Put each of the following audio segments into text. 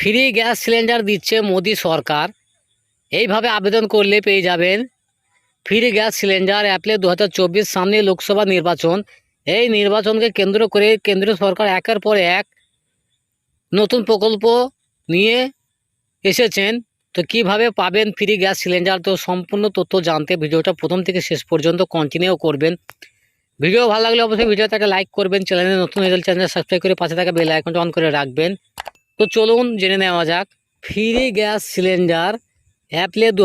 Free gas cylinder দিচ্ছে মোদি সরকার। এইভাবে আবেদন করলে পেয়ে যাবেন ফ্রি গ্যাস সিলিন্ডার অ্যাপ্লে দু হাজার চব্বিশ সামনে লোকসভা নির্বাচন। এই নির্বাচনকে কেন্দ্র করে কেন্দ্রীয় সরকার একের পর এক নতুন প্রকল্প নিয়ে এসেছেন। তো কীভাবে পাবেন ফ্রি গ্যাস সিলিন্ডার? তো সম্পূর্ণ তথ্য জানতে ভিডিওটা প্রথম থেকে শেষ পর্যন্ত কন্টিনিউ করবেন। ভিডিও ভালো লাগলে অবশ্যই ভিডিওতে একটা লাইক করবেন। চ্যানেলে নতুন চ্যানেল সাবস্ক্রাইব করে পাশে থাকা বেল আইকনটা অন করে রাখবেন। তো চলুন জেনে নেওয়া যাক। ফ্রি গ্যাস সিলিন্ডার অ্যাপ্লে দু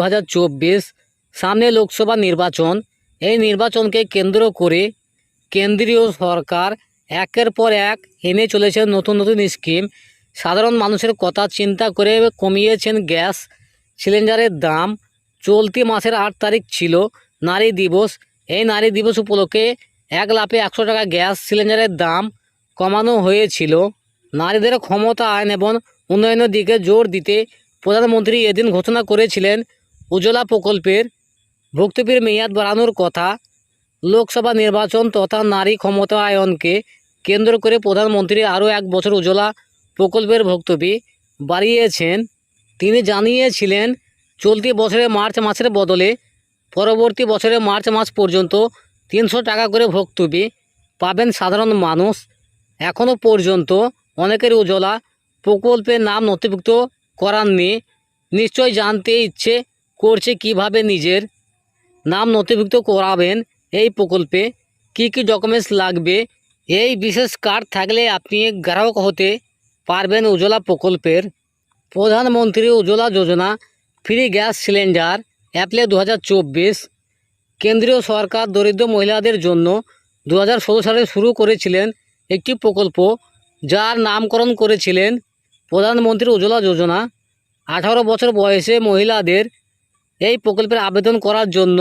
সামনে লোকসভা নির্বাচন। এই নির্বাচনকে কেন্দ্র করে কেন্দ্রীয় সরকার একের পর এক এনে চলেছে নতুন নতুন স্কিম। সাধারণ মানুষের কথা চিন্তা করে কমিয়েছেন গ্যাস সিলিন্ডারের দাম। চলতি মাসের আট তারিখ ছিল নারী দিবস। এই নারী দিবস উপলক্ষে এক লাফে একশো টাকা গ্যাস সিলিন্ডারের দাম কমানো হয়েছিল। নারীদের ক্ষমতা আইন এবং উন্নয়নের দিকে জোর দিতে প্রধানমন্ত্রী এদিন ঘোষণা করেছিলেন। উজ্জ্বলা প্রকল্পের ভুক্তভোগীর মেয়াদ বাড়ানোর কথা। লোকসভা নির্বাচন তথা নারী ক্ষমতায়নকে কেন্দ্র করে প্রধানমন্ত্রী আরও এক বছর উজ্জ্বলা প্রকল্পের ভুক্তভোগী বাড়িয়েছেন। তিনি জানিয়েছিলেন, চলতি বছরে মার্চ মাসের বদলে পরবর্তী বছরে মার্চ মাস পর্যন্ত তিনশো টাকা করে ভুক্তভোগী পাবেন সাধারণ মানুষ। এখনও পর্যন্ত অনেকের উজ্জ্বলা প্রকল্পের নাম নথিভুক্ত করাননি নিশ্চয় জানতে ইচ্ছে করছে কীভাবে নিজের নাম নথিভুক্ত করাবেন এই প্রকল্পে কি কি ডকুমেন্টস লাগবে? এই বিশেষ কার্ড থাকলে আপনি গ্রাহক হতে পারবেন উজ্জ্বলা প্রকল্পের। প্রধানমন্ত্রী Ujjwala Yojana free gas cylinder apply দু কেন্দ্রীয় সরকার দরিদ্র মহিলাদের জন্য দু হাজার ষোলো সালে শুরু করেছিলেন একটি প্রকল্প। যার নামকরণ করেছিলেন প্রধানমন্ত্রী উজ্জ্বলা যোজনা, আঠারো বছর বয়সে মহিলাদের এই প্রকল্পের আবেদন করার জন্য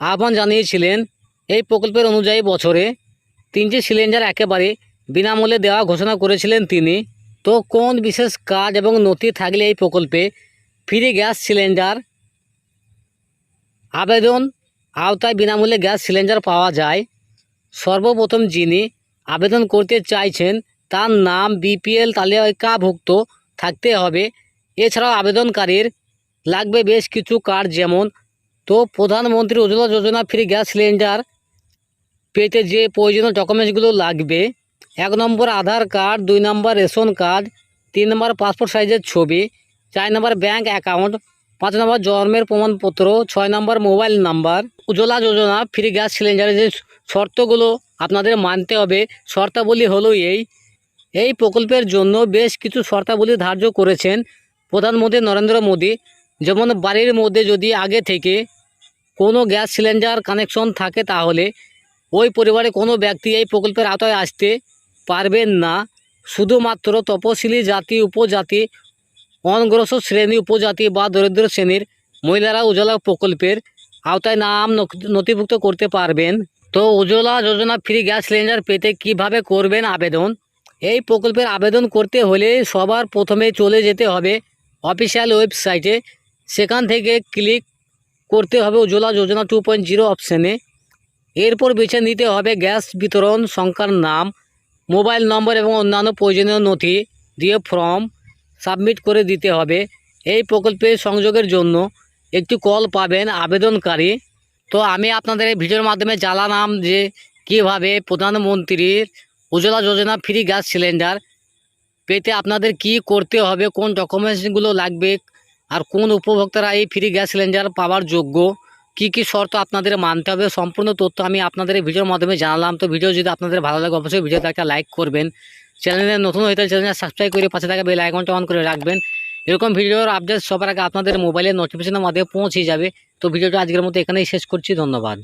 আহ্বান জানিয়েছিলেন। এই প্রকল্পের অনুযায়ী বছরে তিনটি সিলিন্ডার একেবারে বিনামূল্যে দেওয়া ঘোষণা করেছিলেন তিনি। তো কোন বিশেষ কাজ এবং নথি থাকলে এই প্রকল্পে ফ্রি গ্যাস সিলিন্ডার আবেদন আওতায় বিনামূল্যে গ্যাস সিলিন্ডার পাওয়া যায়? সর্বপ্রথম যিনি আবেদন করতে চাইছেন তার নাম বিপিএল তালিকাভুক্ত থাকতে হবে। এছাড়াও আবেদনকারীর লাগবে বেশ কিছু কার্ড যেমন, তো প্রধানমন্ত্রী Ujjwala Yojana free gas cylinder পেতে যে প্রয়োজনীয় ডকুমেন্টসগুলো লাগবে, এক নম্বর আধার কার্ড, দুই নম্বর রেশন কার্ড, তিন নম্বর পাসপোর্ট সাইজের ছবি, চার নম্বর ব্যাঙ্ক অ্যাকাউন্ট, পাঁচ নম্বর জন্মের প্রমাণপত্র, ছয় number mobile number. Ujjwala Yojana free gas সিলিন্ডারের যে শর্তগুলো আপনাদের মানতে হবে, শর্তাবলী হলো এই এই প্রকল্পের জন্য বেশ কিছু শর্তাবলী ধার্য করেছেন প্রধানমন্ত্রী নরেন্দ্র মোদী। যেমন বাড়ির মধ্যে যদি আগে থেকে কোনো গ্যাস সিলিন্ডার কানেকশন থাকে তাহলে ওই পরিবারে কোনো ব্যক্তি এই প্রকল্পের আওতায় আসতে পারবেন না। শুধুমাত্র তপশিলি জাতি, উপজাতি, অনগ্রসর শ্রেণি, উপজাতি বা দরিদ্র শ্রেণির মহিলারা উজ্জ্বলা প্রকল্পের আওতায় নাম নথিভুক্ত করতে পারবেন। তো Ujjwala Yojana free gas cylinder পেতে কীভাবে করবেন আবেদন? এই প্রকল্পের আবেদন করতে হলে সবার প্রথমে চলে যেতে হবে অফিসিয়াল ওয়েবসাইটে। সেখান থেকে ক্লিক করতে হবে Ujjwala Yojana two point zero অপশানে। এরপর বেছে নিতে হবে গ্যাস বিতরণ সংখ্যার নাম, মোবাইল নম্বর এবং অন্যান্য প্রয়োজনীয় নথি দিয়ে ফর্ম সাবমিট করে দিতে হবে। এই প্রকল্পে সংযোগের জন্য একটি কল পাবেন আবেদনকারী। তো আমি আপনাদের ভিডিওর মাধ্যমে জানালাম যে কীভাবে প্রধানমন্ত্রীর Ujjwala Yojana free gas cylinder. পেতে আপনাদের কি করতে হবে, কোন ডকুমেন্টসগুলো লাগবে, আর কোন উপভোক্তারা এই ফ্রি গ্যাস সিলিন্ডার পাওয়ার যোগ্য, কি কি শর্ত আপনাদের মানতে হবে, সম্পূর্ণ তথ্য আমি আপনাদের ভিডিওর মাধ্যমে জানালাম। তো ভিডিও যদি আপনাদের ভালো লাগে, অবশ্যই ভিডিওতে একটা লাইক করবেন। চ্যানেলে নতুন হয়ে থাকলে চ্যানেল সাবস্ক্রাইব করে পাশে থাকা বেল আইকনটা অন করে রাখবেন। এরকম ভিডিওর আপডেট সবার আগে আপনাদের মোবাইলের নোটিফিকেশনের মাধ্যমে পৌঁছে যাবে। তো ভিডিওটা আজকের মতো এখানেই শেষ করছি, ধন্যবাদ।